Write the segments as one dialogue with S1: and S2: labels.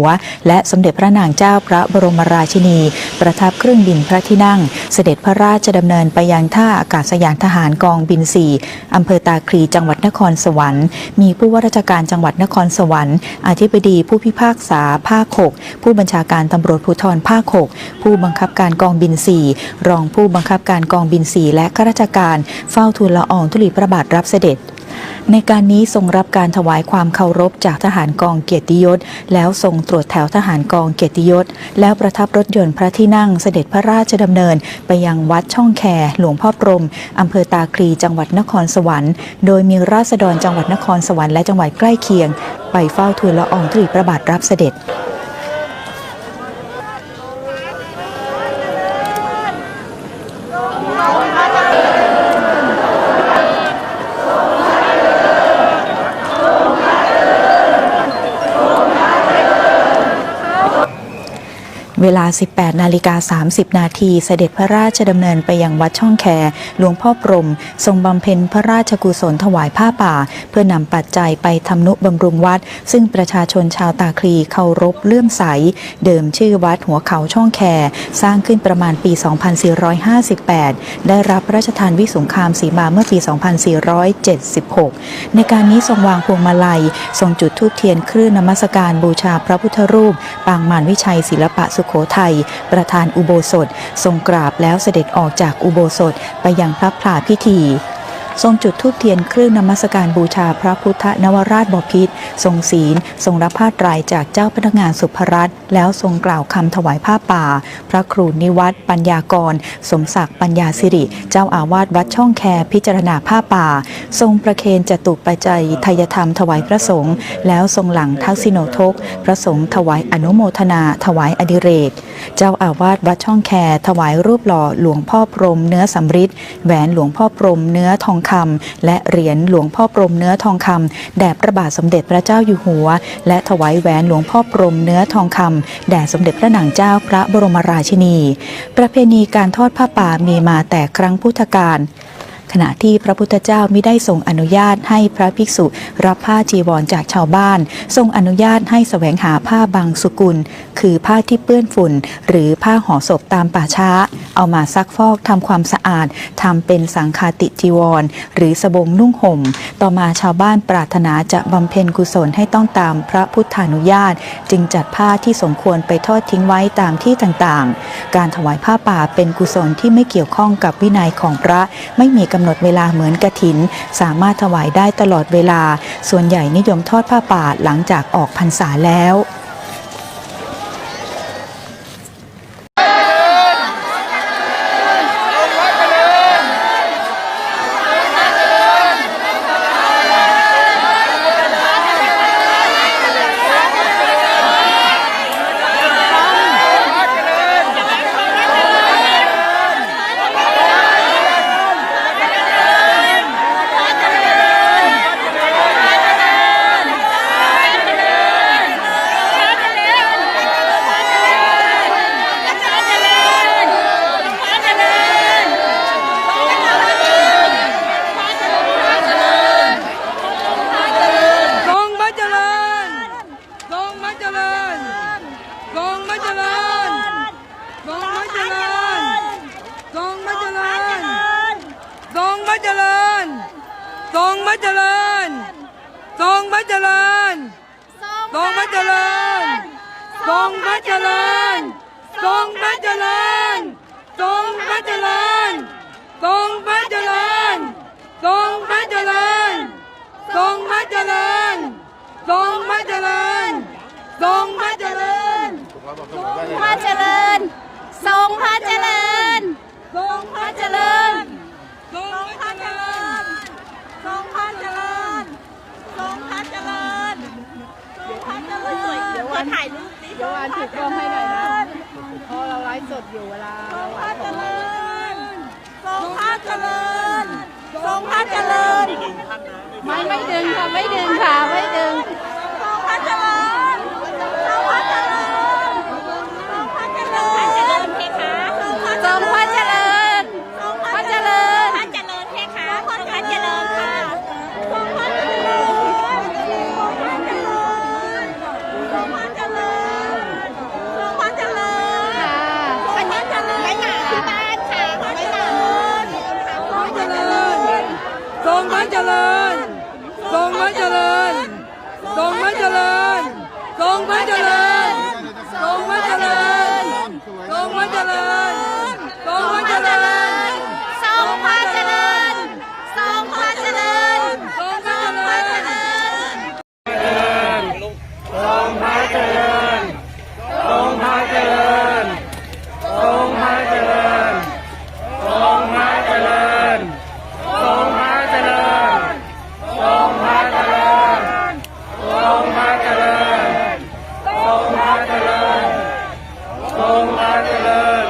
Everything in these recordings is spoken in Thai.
S1: หัวและสมเด็จพระนางเจ้าพระบรมราชินี ประทับเครื่องบินพระที่นั่ง เสด็จพระราชดำเนินไปยังท่าอากาศยานทหารกองบิน 4 อำเภอตาคลีจังหวัดนครสวรรค์ มีผู้ว่าราชการจังหวัดนครสวรรค์อธิบดีผู้พิพากษาภาค6ผู้บัญชาการตำรวจภูธรภาค6ผู้บังคับการกองบิน 4 รองผู้บังคับการกองบิน 4 และข้าราชการเฝ้าทูลละอองธุลีพระบาทรับเสด็จ ในการนี้ทรงรับการถวายความเคารพจากทหารกองเกียรติยศ แล้วทรงตรวจแถวทหารกองเกียรติยศ แล้วประทับรถยนต์พระที่นั่งเสด็จพระราชดำเนิน ไปยังวัดช่องแคหลวงพ่อพรมอำเภอตาคลีจังหวัดนครสวรรค์ โดยมีราษฎรจังหวัดนครสวรรค์และจังหวัดใกล้เคียง ไปเฝ้าทูลละอองธุลีพระบาทรับเสด็จ เวลา 18 นาฬิกา 30 นาทีเสด็จพระราชดำเนินไปยังวัดช่องแคหลวงพ่อพรม ทรงบำเพ็ญพระราชกุศลถวายผ้าป่า เพื่อนำปัจจัยไปทำนุบำรุงวัด ซึ่งประชาชนชาวตาคลีเคารพเลื่อมใส เดิมชื่อวัดหัวเขาช่องแคสร้างขึ้นประมาณปี 2458 ได้รับพระราชทานวิสุงคามสีมาเมื่อปี 2476 ในการนี้ทรงวางพวงมาลัย ทรงจุดธูปเทียนเครื่องนมัสการบูชาพระพุทธรูป ปางมารวิชัยศิลปะสุโขทัยประธานอุโบสถ ทรงกราบแล้วเสด็จออกจากอุโบสถไปยังพระพลาพิธี ทรงจุดธูปเทียนเครื่องนมัสการบูชาพระพุทธนวราชบพิตรทรงศีล ทรงรับผ้าตรจากเจ้าพนักงานสุภรัตน์แล้วทรงกล่าวคำถวายผ้าป่า พระครูนิวัตรปัญญากร สมศักดิ์ปัญญาสิริ เจ้าอาวาสวัดช่องแคพิจารณาผ้าป่า ทรงประเคนจตุปัจจัยทายธรรมถวายพระสงฆ์แล้วทรงหลังทักษิโนทก พระสงฆ์ถวายอนุโมทนา ถวายอดิเรก เจ้าอาวาสวัดช่องแคถวายรูปหล่อหลวงพ่อพรมเนื้อสำริดแหวนหลวงพ่อพรมเนื้อทองคำและเหรียญหลวงพ่อพรมเนื้อทองคำแด่พระบาทสมเด็จพระเจ้าอยู่หัว และถวายแหวนหลวงพ่อพรมเนื้อทองคำแด่สมเด็จพระนางเจ้าพระบรมราชินี ประเพณีการทอดผ้าป่ามีมาแต่ครั้งพุทธกาล ขณะที่พระพุทธเจ้าม่ได้ทรงอนุญาตให้พระภิกษุรับผ้าจีวรจากชาวบ้าน ทรงอนุญาตให้แสวงหาผ้าบางสุกุล คือผ้าที่เปื้อนฝุ่น หรือผ้าห่อศพตามป่าช้า เอามาซักฟอกทำความสะอาดทำเป็นสังฆาติจีวร หรือสบงนุ่งห่ม ต่อมาชาวบ้านปรารถนาจะบำเพ็ญกุศลให้ต้องตามพระพุทธานุญาต จึงจัดผ้าที่สมควรไปทอดทิ้งไว้ตามที่ต่างๆ การถวายผ้าป่าเป็นกุศลที่ไม่เกี่ยวข้องกับวินัยของพระไม่มีกำหนดเวลาเหมือนกระถิน สามารถถวายได้ตลอดเวลา ส่วนใหญ่นิยมทอดผ้าป่าหลังจากออกพรรษาแล้ว
S2: ทรงพระเจริญทรงพระเจริญทรงพระเจริญทรงพระเจริญทรงพระเจริญทรงพระเจริญทรงพระเจริญทรง พระเจริญ ทรงพระเจริญ ทรงพระเจริญ ทรงพระเจริญ ทรงพระเจริญ ทรงพระเจริญ ทรงพระเจริญ ทรงพระเจริญ ทรงพระเจริญ ทรงพระเจริญ
S3: พระเจริญ ทรงพระเจริญ
S2: ทรงพ
S3: พ
S2: ระ
S3: ระ
S2: เจ
S3: เจ
S2: ริ
S3: ริ
S2: ญ
S3: ญ
S2: ทรงพระเจริญ
S3: ทรงพระเจริญ ทรงพระเจริญ ทรงพระเจริ ญเดี๋ยววันถ่ายรูปดิ
S4: เดี๋ยววันถือกล้องให้หน่อยนะเพราะเราไลฟ์สดอยู่เวลา
S3: ทรงพระเจริญทรงพระเจริญทรงพระเจริญ
S4: ไม่ไม่ดึงค่ะไม่ดึงค่ะไม่ดึง
S3: เจริญทรงพระเจริญทรงพระเจริญทรงพระเจริญ ทรงพระเจริญ ทรงพระเจริญ ทรงพระเจริญ ทรงพระเจริญ ทรงพระเจริญ
S5: ทรงพระเจริญ งมาเจริญ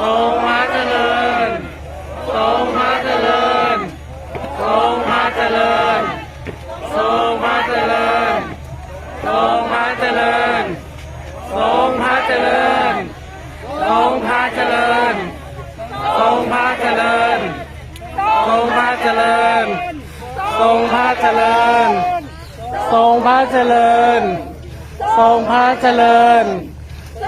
S5: ทรงมาเจริญทรงมาเจริญทรงมาเจริญทรงมาเจริญ
S6: ทรงมาเจริญทรงมาเจริญ
S5: ทรงมาเจริญ
S2: ทรงมาเจริญทรงมาเจริญทรงมาเจริญทรงพระเจริญทรงพระเจริญ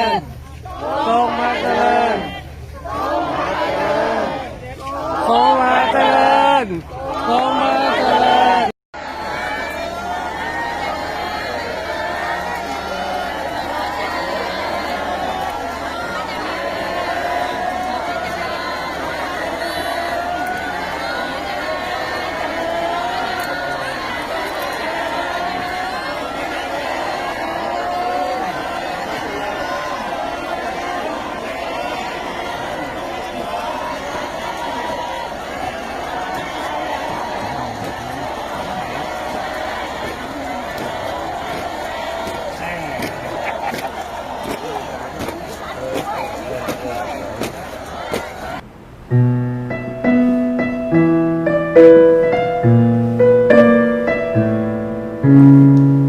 S2: ญ Oh my
S7: thank you